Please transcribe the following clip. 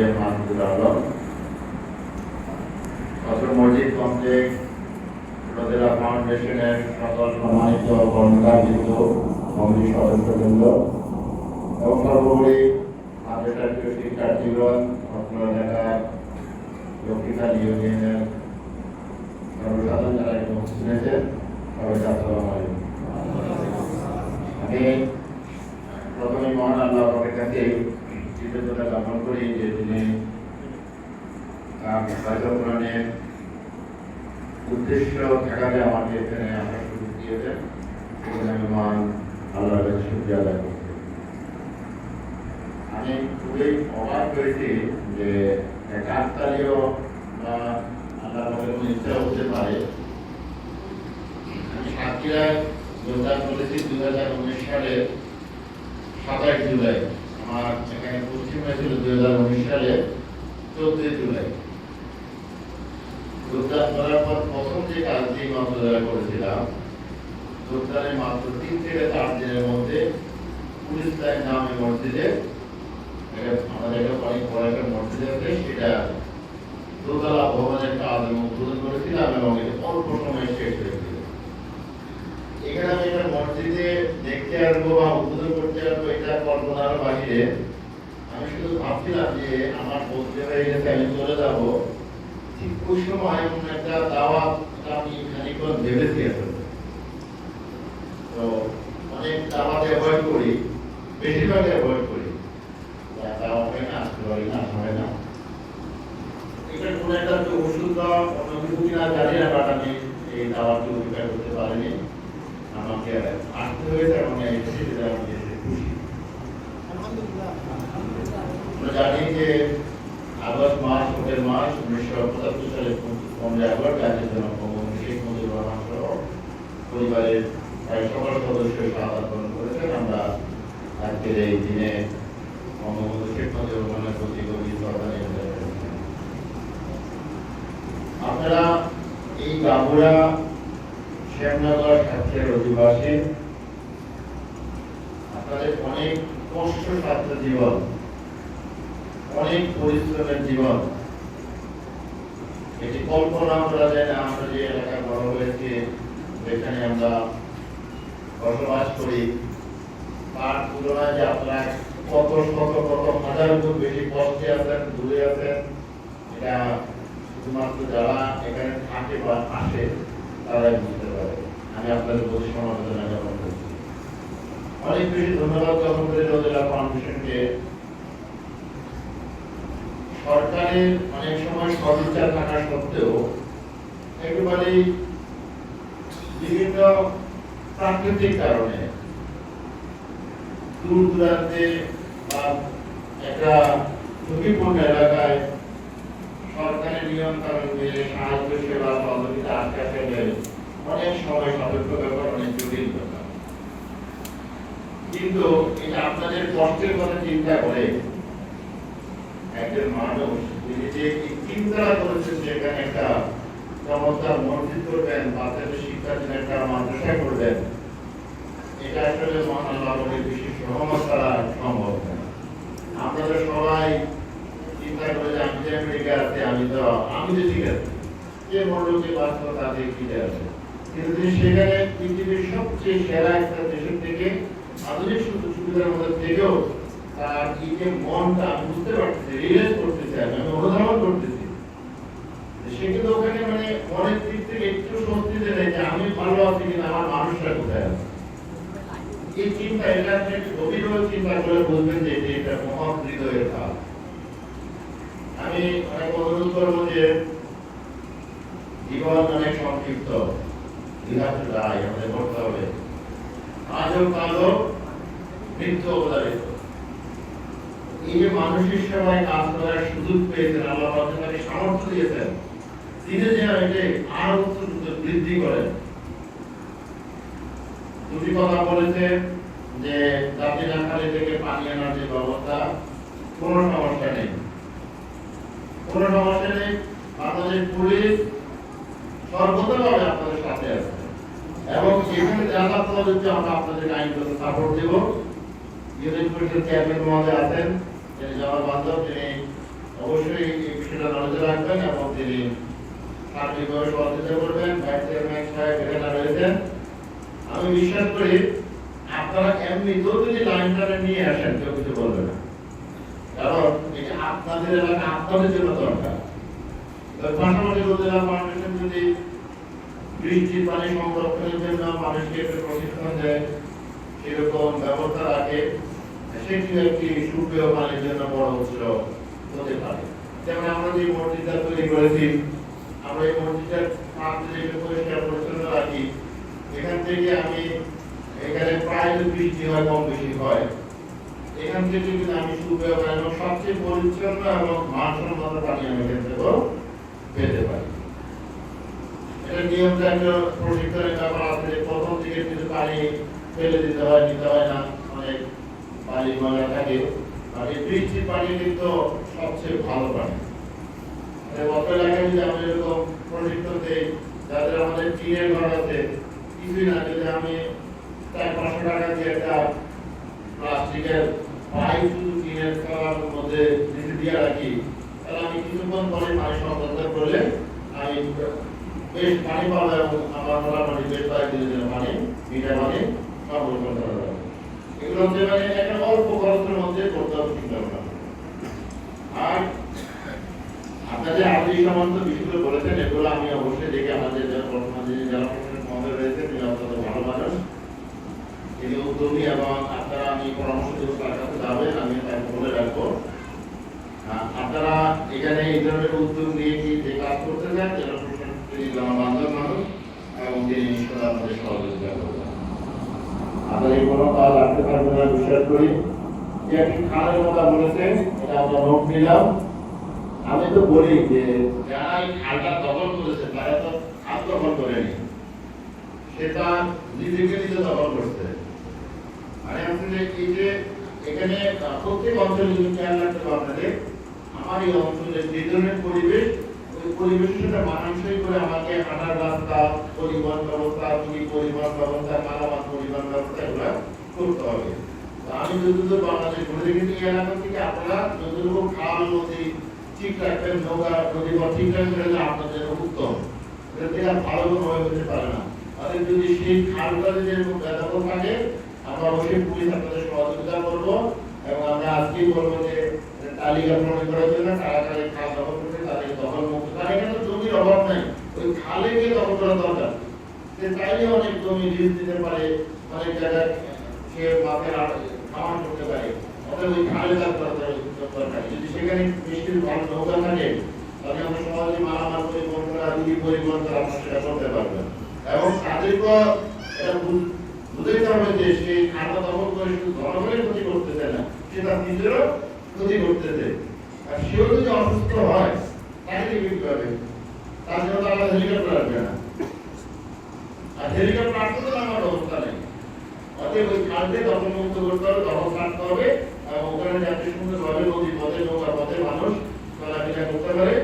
M Mahmudul Alam অত্র মসজিদ complex রোদেলা ফাউন্ডেশনের সকল সম্মানিত কর্মকারবৃন্দ কমিটির সদস্যবৃন্দ এবং সর্বোপরি আমাদের শিক্ষার্থীগণ অত্র এলাকার লক্ষ্মীখালী ইউনিয়নের সর্বসাধারণ যারা উপস্থিত হয়েছেন সবাইকে আসসালামু আমি প্রথমে মহান আল্লাহ কাছে কৃতজ্ঞতা জ্ঞাপন করি যে কোরআনের উদ্দেশ্য থাকাতে আমাকে এখানে আসার সুযোগ দিয়েছেন। সেখানে আমি মহান আদায় করছি। আমি খুবই অবাক হয়েছি যে কাকতালীয় বা আল্লাহ ইচ্ছা হতে পারে। আমি সাতক্ষীরায় যোগদান করেছি দুই হাজার উনিশ সালের সাতাশ জুলাই। আমার এখানে পশ্চিম হয়েছিল দুই হাজার উনিশ সালে চোদ্দই জুলাই। যোগদান করার পর প্রথম যে কাজটি মন্ত্রণালয় করেছিলাম যোগদানের মাত্র তিন থেকে চার দিনের মধ্যে পুলিশ লাইন নামে মসজিদে আমাদের একটা অনেক সেটা দোতলা ভবনের কাজ আমি উদ্বোধন করেছিলাম এবং এটা অল্প সময়ে হয়েছিল এখানে আমি একটা মসজিদে দেখতে আসব বা উদ্বোধন করতে আসব এটা কল্পনার বাহিরে আমি শুধু ভাবছিলাম যে আমার বলতে হয়ে গেছে চলে যাব। ওই সময় একটা দাওয়াত আমি খানিকক্ষণ ভেবেছি আসলে তো অনেক দাওয়াত অ্যাভয়েড করি বেশিরভাগ অ্যাভয়েড করি। দাওয়াত হয় না আসতে পারি না হয় না। এটা কোনো একটা ওষুধ বা অন্য কিছু কিনা জানি না বাট আমি এই দাওয়াতটি অধিকার করতে পারিনি। আমাকে আসতে হয়েছে এবং আমি যেটা আমি খুশি। জানি যে আগস্ট মাস ভোটের মাস, উনিশশো পঁচাত্তর সালে পনেরোই আগস্ট জাতির জনক বঙ্গবন্ধু শেখ মুজিবুর রহমান সহ পরিবারের প্রায় সকল সদস্য শাহাদ করেছেন। আমরা আজকের এই দিনে বঙ্গবন্ধু শেখ মুজিবুর রহমানের প্রতি গভীর শ্রদ্ধা আপনারা এই বাবুরা শ্যামনগর সাতক্ষীরার অধিবাসী, আপনাদের অনেক কষ্ট সাধ্য জীবন অনেক পরিশ্রমের জীবন। এটি কল্পনা করা যায় না, আমরা যে এলাকায় বড় হয়েছি, যেখানে আমরা বসবাস করি, তার তুলনায় যে আপনারা কত শত কত হাজার গুণ বেশি কষ্টে আছেন দূরে আছেন, এটা শুধুমাত্র যারা এখানে থাকে বা আসে, তারাই বুঝতে পারে। আমি আপনাদের প্রতি সমবেদনা জ্ঞাপন করছি অনেক বেশি ধন্যবাদ জ্ঞাপন করে রোদেলা ফাউন্ডেশনকে সরকারের অনেক সময় সদিচ্ছা থাকা সত্ত্বেও একেবারেই বিভিন্ন প্রাকৃতিক কারণে দূর দূরান্তে বা একটা ঝুঁকিপূর্ণ এলাকায় সরকারের নিয়ম কানুন মেনে সাহায্য, সেবা, সহযোগিতা আটকা ফেলে অনেক সময় সাপেক্ষ ব্যাপার অনেক জটিল ব্যাপার। কিন্তু এটা আপনাদের কষ্টের কথা চিন্তা করে একজন মানুষ তিনি যে এই চিন্তা করেছেন যে এখানে একটা চমৎকার মসজিদ করবেন, বাচ্চাদের শিক্ষার জন্য একটা মাদ্রাসা করবেন, এটা আসলে মহান বিশেষ রহমত ছাড়া সম্ভব আপনারা সবাই চিন্তা করে যে, আমি যে আমেরিকা আছে, আমি তো আমি তো ঠিক আছে। যে যে বাঁচলো তাদের যায় আছে। কিন্তু সেখানে পৃথিবীর সবচেয়ে সেরা একটা দেশের থেকে আধুনিক সুযোগ সুবিধার মধ্যে থেকেও এই যে মনটা আমি বুঝতে পারতেছি রিয়েলাইজ করতেছি আমি আমি অনুধাবন করতেছি। সে ওখানে মানে মনের দিক থেকে একটু স্বস্তিতে যে আমি ভালো আছি কিনা, আমার মানুষরা কোথায় আছে? এই চিন্তা এটা আপনি গভীরভাবে চিন্তা করে বুঝবেন যে এটি মহৎ হৃদয়ের কাজ আমি অনেক অনুরোধ করব যে জীবন অনেক সংক্ষিপ্ত। বিধাত্র দায় আমাদের করতে হবে। আজও কালো, মৃত্যু অবদারিত এই যে মানুষের সেবায় কাজ করার সুযোগ পেয়েছেন আল্লাহ তাকে সামর্থ্য দিয়েছেন। তিনি যেন এটি আরও বৃদ্ধি করেন। দুটি কথা বলেছে যে জাতিরাখালি থেকে পানি আনার যে ব্যবস্থা, কোনো সমস্যা নেই। কোনো সমস্যা নেই বাংলাদেশ পুলিশ সর্বতভাবে আপনাদের সাথে আছে। এবং এখানে যারা প্রযোজ্য আমরা আপনাদের আইনগত সাপোর্ট দেব। ইউনিট পরিষদ চেয়ারম্যান মহোদয় আছেন তিনি জবাব বান্ধব তিনি অবশ্যই এই বিষয়টা নজরে রাখবেন এবং তিনি সার্বিকভাবে সহযোগিতা করবেন ভাইস চেয়ারম্যান সাহেব এখানে রয়েছেন। আমি বিশ্বাস করি, আপনারা এমনিতেও যদি নিয়ে আসেন, কেউ কিছু বলবে না। কারণ এটা আপনাদের এলাকা, আপনাদের জন্য দরকার। পাশাপাশি উপজেলা ফাউন্ডেশন যদি বৃষ্টির পানি সংরক্ষণের জন্য মানুষকে প্রশিক্ষণ দেয়, সেরকম ব্যবস্থা রাখে সেটি একটি সুপেয় পানির জন্য বড় উৎস হতে পারে। যেমন আমরা যে মসজিদটা তৈরি করেছি, আমরা এই মসজিদটার প্রান্তে পরিষ্কার পরিচ্ছন্ন রাখি, এখান থেকে আমি এখানে প্রায় বৃষ্টি হয়, কম বেশি হয়, এখান থেকে যদি আমি পানি এবং সবচেয়ে পরিচ্ছন্ন এবং মানসম্মত পানি আমি থেকেও পেতে পারি। এটা নিয়মটা একটা প্রশিক্ষণের ব্যাপার আছে প্রথম দিকে কিছু পানি ফেলে দিতে হয় নিতে হয় না, অনেক পানি ময়লা থাকে বৃষ্টির পানি কিন্তু সবচেয়ে ভালো পানি। মানে আমাদের টাকা দিয়ে দিয়ে রাখি আমি কিছুক্ষণ পরে করলে আমি বেশ আমার মোটামুটি বেশ কয়েকদিনের পানি মিঠা পানি করা এগুলো হচ্ছে মানে একটা অল্প খরচের মধ্যে করতে হবে চিন্তা ভাবনা। আর আপনাদের এই সমস্ত বিষয়গুলো বলেছেন, এগুলো আমি অবশ্যই দেখে আমাদের যারা বর্তমান যারা প্রশাসনিক রয়েছে তিনি অত্যন্ত ভালো মানুষ তিনি উদ্যোগী এবং আপনারা আমি পরামর্শ দেবো তার কাছে যাবেন আমি তাকে বলে রাখব। আপনারা এখানে এই ধরনের উদ্যোগ নিয়ে কি যে কাজ করতে চান তিনি জনবান্ধব মানুষ এবং তিনি সহযোগিতা করবেন। এই কোনো কাজ রাখতে পারবেন না, বিশ্বাস করি। যে একটি খালের কথা বলেছেন এটা আমরা নোট নিলাম। আমি তো বলি যে, যারা এই খালটা দখল করেছে, তারা তো খাল দখল করেনি। সেটা নিজেকে নিজে দখল করছে। মানে আসলে এই যে এখানে প্রত্যেক অঞ্চলে যদি খেয়াল রাখতে আপনাদের আমার এই অঞ্চলে যে ধরনের পরিবেশ, ওই পরিবেশের সাথে মানানসই করে আমাকে হাঁটার রাস্তা, পরিবহন ব্যবস্থা পরিবহন ব্যবস্থা, মালামাল আমি যতদূর বাংলাদেশ ঘুরে দেখেছি এলাকা থেকে আপনারা যতটুকু খাল নদী, ঠিক রাখবেন, নৌকা নদী বা ঠিক রাখবেন আপনাদের উত্তম। থেকে আর ভালো হয়ে হতে পারে না। আর যদি সেই খালটা যদি এরকম থাকে, আমরা অবশ্যই পুলিশ আপনাদের সহযোগিতা করব এবং আমরা আজকেই বলব যে তালিকা প্রণয়ন করার জন্য কারা খাল দখল করছে তাদের দখল মুক্ত। কারণ এখানে জমির অভাব নাই। ওই খালে গিয়ে দখল করা দরকার। সে চাইলে অনেক জমি লিজ দিতে পারে, অনেক জায়গায় সে মাঠের খাওয়ান করতে পারে অতএব ওই খালে তার দরকার যদি সেখানে বৃষ্টির ভালো নৌকা থাকে, তাহলে আমরা সহজে মালামাল পরিবহন করা রুগী পরিবহন করা আমরা সেটা করতে পারবেন এবং তাদেরকে এটা হবে যে সেই খাতা দখল করে শুধু জনগণের ক্ষতি করতেছে না, সে তার নিজেরও ক্ষতি করতেছে। আর সেও যদি অসুস্থ হয়, তাকে কি হবে তার জন্য তারা হেলিকপ্টার আসবে না। আর হেলিকপ্টার আসতে তো আমার ব্যবস্থা নেই। অতএব ওই খালকে মুক্ত করতে হবে দখল কাটতে হবে, এবং ওখানে যাতে সুন্দরভাবে নদী, পথে নৌকা, পথে মানুষ চলাফেরা করতে পারে।